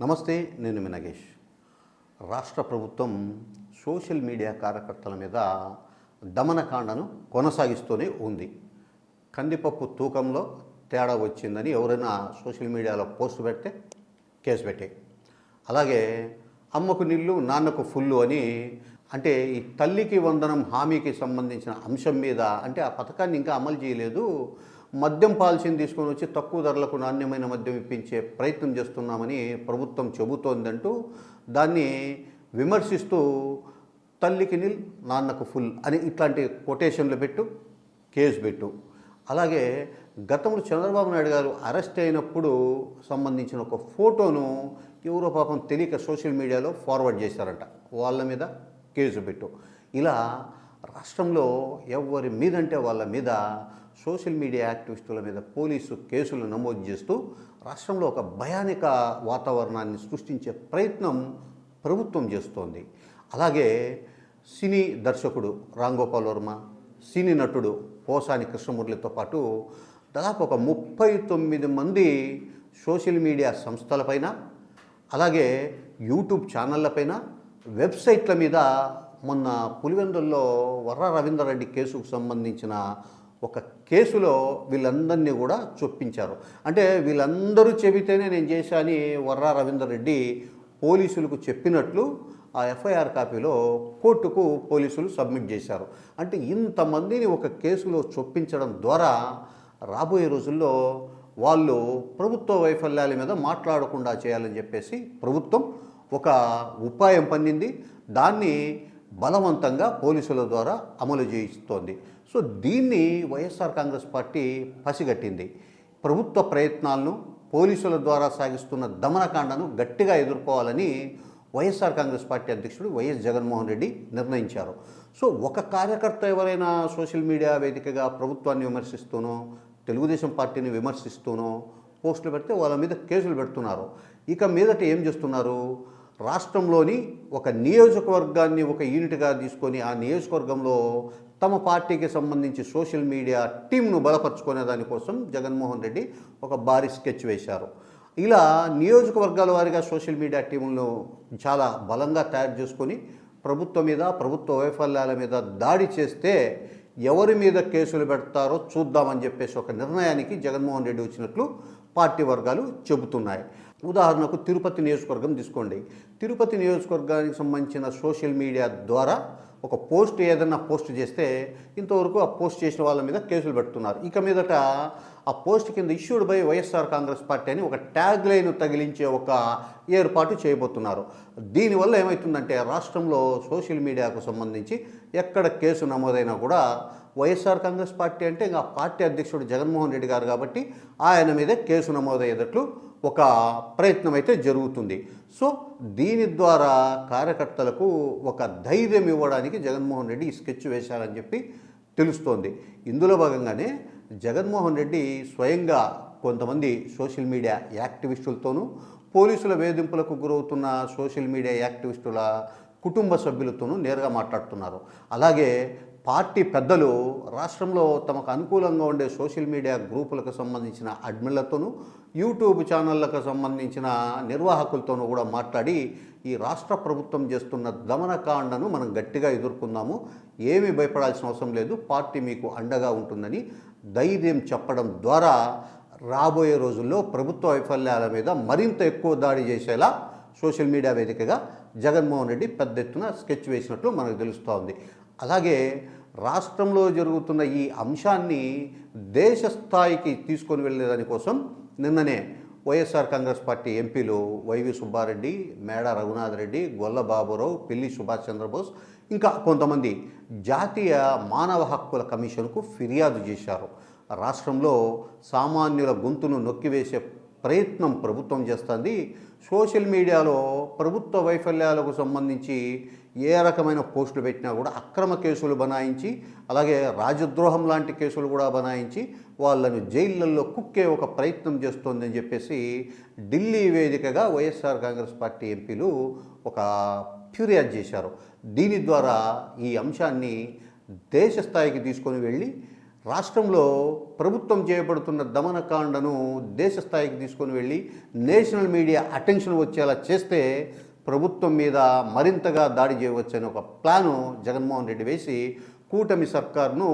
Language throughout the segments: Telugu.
నమస్తే నేను మీ నగేష్. రాష్ట్ర ప్రభుత్వం సోషల్ మీడియా కార్యకర్తల మీద దమనకాండను కొనసాగిస్తూనే ఉంది. కందిపప్పు తూకంలో తేడా వచ్చిందని ఎవరైనా సోషల్ మీడియాలో పోస్ట్ పెడితే కేసు పెట్టే. అలాగే అమ్మకు నీళ్ళు నాన్నకు ఫుల్లు అని అంటే ఈ తల్లికి వందనం హామీకి సంబంధించిన అంశం మీద అంటే ఆ పథకాన్ని ఇంకా అమలు చేయలేదు. మద్యం పాలసీని తీసుకొని వచ్చి తక్కువ ధరలకు నాణ్యమైన మద్యం ఇప్పించే ప్రయత్నం చేస్తున్నామని ప్రభుత్వం చెబుతోందంటూ దాన్ని విమర్శిస్తూ తల్లికి నిల్ నాన్నకు ఫుల్ అని ఇట్లాంటి కొటేషన్లు పెట్టు కేసు పెట్టు. అలాగే గతంలో చంద్రబాబు నాయుడు గారు అరెస్ట్ అయినప్పుడు సంబంధించిన ఒక ఫోటోను ఎవరో పాపం తెలియక సోషల్ మీడియాలో ఫార్వర్డ్ చేశారంట. వాళ్ళ మీద కేసు పెట్టు. ఇలా రాష్ట్రంలో ఎవరి మీదంటే వాళ్ళ మీద సోషల్ మీడియా యాక్టివిస్టుల మీద పోలీసు కేసులు నమోదు చేస్తూ రాష్ట్రంలో ఒక భయానక వాతావరణాన్ని సృష్టించే ప్రయత్నం ప్రభుత్వం చేస్తోంది. అలాగే సినీ దర్శకుడు రాంగోపాల్ వర్మ సినీ నటుడు పోసాని కృష్ణమురళితో పాటు దాదాపు ఒక ముప్పై తొమ్మిది మంది సోషల్ మీడియా సంస్థలపైన అలాగే యూట్యూబ్ ఛానళ్ళపైన వెబ్సైట్ల మీద మొన్న పులివెందుల్లో వర్ర రవీందర్ రెడ్డి కేసుకు సంబంధించిన ఒక కేసులో వీళ్ళందరినీ కూడా చొప్పించారు. అంటే వీళ్ళందరూ చెబితేనే నేను చేశాని వర్ర రవీందర్ రెడ్డి పోలీసులకు చెప్పినట్లు ఆ ఎఫ్ఐఆర్ కాపీలో కోర్టుకు పోలీసులు సబ్మిట్ చేశారు. అంటే ఇంతమందిని ఒక కేసులో చొప్పించడం ద్వారా రాబోయే రోజుల్లో వాళ్ళు ప్రభుత్వ వైఫల్యాల మీద మాట్లాడకుండా చేయాలని చెప్పేసి ప్రభుత్వం ఒక ఉపాయం పన్నింది. దాన్ని బలవంతంగా పోలీసుల ద్వారా అమలు చేయిస్తోంది. సో దీన్ని వైఎస్ఆర్ కాంగ్రెస్ పార్టీ పసిగట్టింది. ప్రభుత్వ ప్రయత్నాలను పోలీసుల ద్వారా సాగిస్తున్న దమనకాండను గట్టిగా ఎదుర్కోవాలని వైఎస్ఆర్ కాంగ్రెస్ పార్టీ అధ్యక్షుడు వైఎస్ జగన్మోహన్ రెడ్డి నిర్ణయించారు. సో ఒక కార్యకర్త ఎవరైనా సోషల్ మీడియా వేదికగా ప్రభుత్వాన్ని విమర్శిస్తూనో తెలుగుదేశం పార్టీని విమర్శిస్తూనో పోస్టులు పెడితే వాళ్ళ మీద కేసులు పెడుతున్నారు. ఇక మీదట ఏం చేస్తున్నారు? రాష్ట్రంలోని ఒక నియోజకవర్గాన్ని ఒక యూనిట్గా తీసుకొని ఆ నియోజకవర్గంలో తమ పార్టీకి సంబంధించి సోషల్ మీడియా టీంను బలపరుచుకునే దానికోసం జగన్మోహన్ రెడ్డి ఒక భారీ స్కెచ్ వేశారు. ఇలా నియోజకవర్గాల వారిగా సోషల్ మీడియా టీములను చాలా బలంగా తయారు చేసుకొని ప్రభుత్వం మీద ప్రభుత్వ వైఫల్యాల మీద దాడి చేస్తే ఎవరి మీద కేసులు పెడతారో చూద్దామని చెప్పేసి ఒక నిర్ణయానికి జగన్మోహన్ రెడ్డి వచ్చినట్లు పార్టీ వర్గాలు చెబుతున్నాయి. ఉదాహరణకు తిరుపతి నియోజకవర్గం తీసుకోండి. తిరుపతి నియోజకవర్గానికి సంబంధించిన సోషల్ మీడియా ద్వారా ఒక పోస్ట్ ఏదన్నా పోస్ట్ చేస్తే ఇంతవరకు ఆ పోస్ట్ చేసిన వాళ్ళ మీద కేసులు పెడుతున్నారు. ఇక మీదట ఆ పోస్ట్ కింద issued by YSR Congress party అని ఒక ట్యాగ్ లైన్ తగిలించే ఒక ఏర్పాటు చేయబోతున్నారు. దీనివల్ల ఏమవుతుందంటే రాష్ట్రంలో సోషల్ మీడియాకు సంబంధించి ఎక్కడ కేసు నమోదైనా కూడా వైఎస్ఆర్ కాంగ్రెస్ పార్టీ అంటే ఇంకా పార్టీ అధ్యక్షుడు జగన్మోహన్ రెడ్డి గారు కాబట్టి ఆయన మీదే కేసు నమోదయ్యేటట్లు ఒక ప్రయత్నం అయితే జరుగుతుంది. సో దీని ద్వారా కార్యకర్తలకు ఒక ధైర్యం ఇవ్వడానికి జగన్మోహన్ రెడ్డి ఈ స్కెచ్ వేశారని చెప్పి తెలుస్తోంది. ఇందులో భాగంగానే జగన్మోహన్ రెడ్డి స్వయంగా కొంతమంది సోషల్ మీడియా యాక్టివిస్టులతోనూ పోలీసుల వేధింపులకు గురవుతున్న సోషల్ మీడియా యాక్టివిస్టుల కుటుంబ సభ్యులతోనూ నేరుగా మాట్లాడుతున్నారు. అలాగే పార్టీ పెద్దలు రాష్ట్రంలో తమకు అనుకూలంగా ఉండే సోషల్ మీడియా గ్రూపులకు సంబంధించిన అడ్మిన్లతోనూ యూట్యూబ్ ఛానళ్ళకు సంబంధించిన నిర్వాహకులతోనూ కూడా మాట్లాడి ఈ రాష్ట్ర ప్రభుత్వం చేస్తున్న దమనకాండను మనం గట్టిగా ఎదుర్కొందాము. ఏమీ భయపడాల్సిన అవసరం లేదు. పార్టీ మీకు అండగా ఉంటుందని ధైర్యం చెప్పడం ద్వారా రాబోయే రోజుల్లో ప్రభుత్వ వైఫల్యాల మీద మరింత ఎక్కువ దాడి చేసేలా సోషల్ మీడియా వేదికగా జగన్మోహన్ రెడ్డి పెద్ద ఎత్తున స్కెచ్ వేసినట్లు మనకు తెలుస్తోంది. అలాగే రాష్ట్రంలో జరుగుతున్న ఈ అంశాన్ని దేశ స్థాయికి తీసుకొని వెళ్ళేదాని కోసం నిన్ననే వైఎస్ఆర్ కాంగ్రెస్ పార్టీ ఎంపీలు వైవి సుబ్బారెడ్డి మేడ రఘునాథ్ రెడ్డి గొల్ల బాబురావు పిల్లి సుభాష్ చంద్రబోస్ ఇంకా కొంతమంది జాతీయ మానవ హక్కుల కమిషన్కు ఫిర్యాదు చేశారు. రాష్ట్రంలో సామాన్యుల గొంతును నొక్కివేసే ప్రయత్నం ప్రభుత్వం చేస్తుంది. సోషల్ మీడియాలో ప్రభుత్వ వైఫల్యాలకు సంబంధించి ఏ రకమైన పోస్టులు పెట్టినా కూడా అక్రమ కేసులు బనాయించి అలాగే రాజద్రోహం లాంటి కేసులు కూడా బనాయించి వాళ్ళను జైళ్ళల్లో కుక్కే ఒక ప్రయత్నం చేస్తోందని చెప్పేసి ఢిల్లీ వేదికగా వైఎస్ఆర్ కాంగ్రెస్ పార్టీ ఎంపీలు ఒక ఫిర్యాదు చేశారు. దీని ద్వారా ఈ అంశాన్ని దేశ స్థాయికి తీసుకొని వెళ్ళి రాష్ట్రంలో ప్రభుత్వం చేయబడుతున్న దమనకాండను దేశ స్థాయికి తీసుకొని వెళ్ళి నేషనల్ మీడియా అటెన్షన్ వచ్చేలా చేస్తే ప్రభుత్వం మీద మరింతగా దాడి చేయవచ్చని ఒక ప్లాను జగన్మోహన్ రెడ్డి వేసి కూటమి సర్కార్ను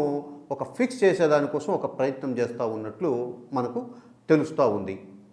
ఒక ఫిక్స్ చేసేదానికోసం ఒక ప్రయత్నం చేస్తూ ఉన్నట్లు మనకు తెలుస్తూ ఉంది.